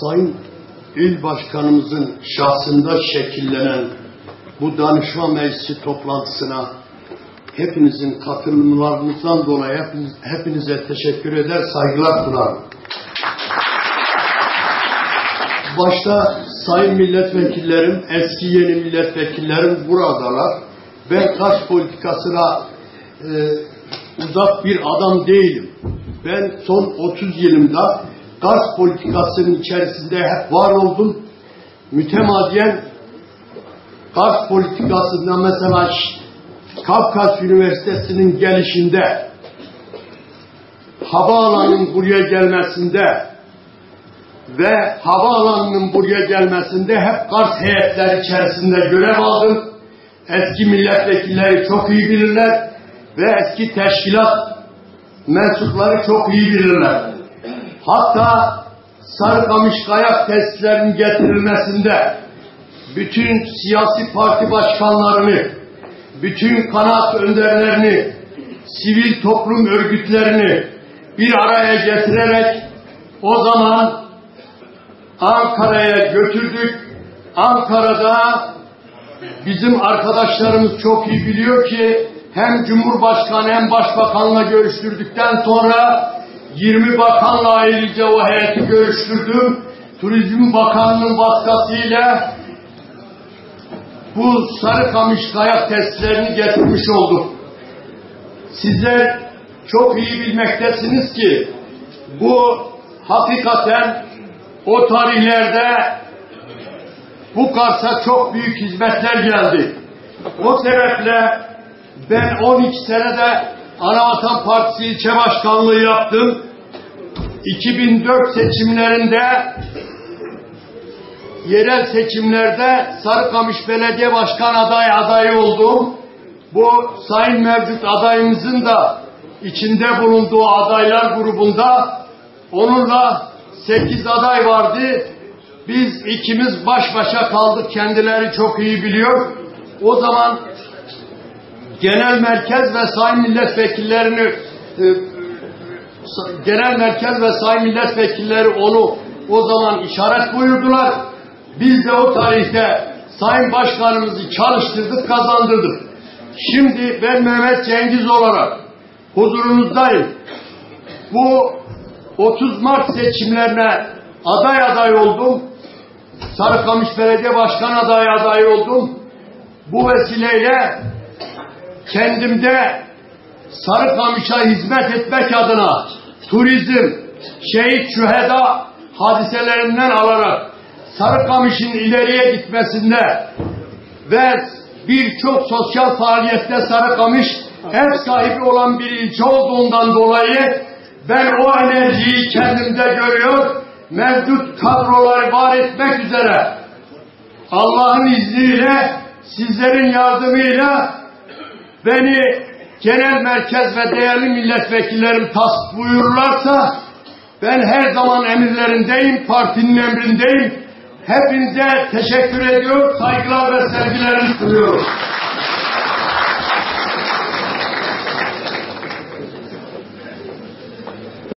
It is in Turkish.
Sayın İl Başkanımızın şahsında şekillenen bu danışma meclisi toplantısına hepinizin katılımlarınızdan dolayı hepiniz, hepinize teşekkür eder, saygılar sunarım. Başta sayın milletvekillerim, eski yeni milletvekillerim buradalar. Ben kaç politikasına e, uzak bir adam değilim. Ben son 30 yılımda gaz politikasının içerisinde hep var oldum. Mütemadiyen gaz politikasında mesela Kafkas Üniversitesi'nin gelişinde havaalanının buraya gelmesinde ve havaalanının buraya gelmesinde hep Kars heyetler içerisinde görev aldım. Eski milletvekilleri çok iyi bilirler ve eski teşkilat mensupları çok iyi bilirler. Hatta Sarıkamış kayak testlerinin getirilmesinde bütün siyasi parti başkanlarını, bütün kanaat önderlerini, sivil toplum örgütlerini bir araya getirerek o zaman Ankara'ya götürdük. Ankara'da bizim arkadaşlarımız çok iyi biliyor ki hem Cumhurbaşkanı hem Başbakanla görüştürdükten sonra 20 bakanla ayrıca o heyeti görüştürdüm. Turizm Bakanlığı'nın vasıtasıyla bu Sarıkamış kayak testlerini getirmiş olduk. Sizler çok iyi bilmektesiniz ki bu hakikaten o tarihlerde bu Kars'a çok büyük hizmetler geldi. O sebeple ben 12 senede Anavatan Partisi ilçe başkanlığı yaptım. 2004 seçimlerinde yerel seçimlerde Sarıkamış Belediye Başkan adayı adayı oldum. Bu sayın mevcut adayımızın da içinde bulunduğu adaylar grubunda onunla 8 aday vardı. Biz ikimiz baş başa kaldık. Kendileri çok iyi biliyor. O zaman genel merkez ve sayın milletvekillerini e, genel merkez ve sayın milletvekilleri onu o zaman işaret buyurdular. Biz de o tarihte sayın başkanımızı çalıştırdık, kazandırdık. Şimdi ben Mehmet Cengiz olarak huzurunuzdayım. Bu 30 Mart seçimlerine aday aday oldum. Sarıkamış Belediye Başkan adayı aday oldum. Bu vesileyle kendimde Sarıkamış'a hizmet etmek adına turizm, şehit şüheda hadiselerinden alarak Sarıkamış'ın ileriye gitmesinde ve birçok sosyal faaliyette Sarıkamış ev sahibi olan bir ilçe olduğundan dolayı ben o enerjiyi kendimde görüyor, mevcut kadroları var etmek üzere Allah'ın izniyle, sizlerin yardımıyla beni genel merkez ve değerli milletvekillerim tasvip buyururlarsa ben her zaman emirlerindeyim, partinin emrindeyim. Hepinize teşekkür ediyor, saygılar ve sevgilerimi sunuyorum.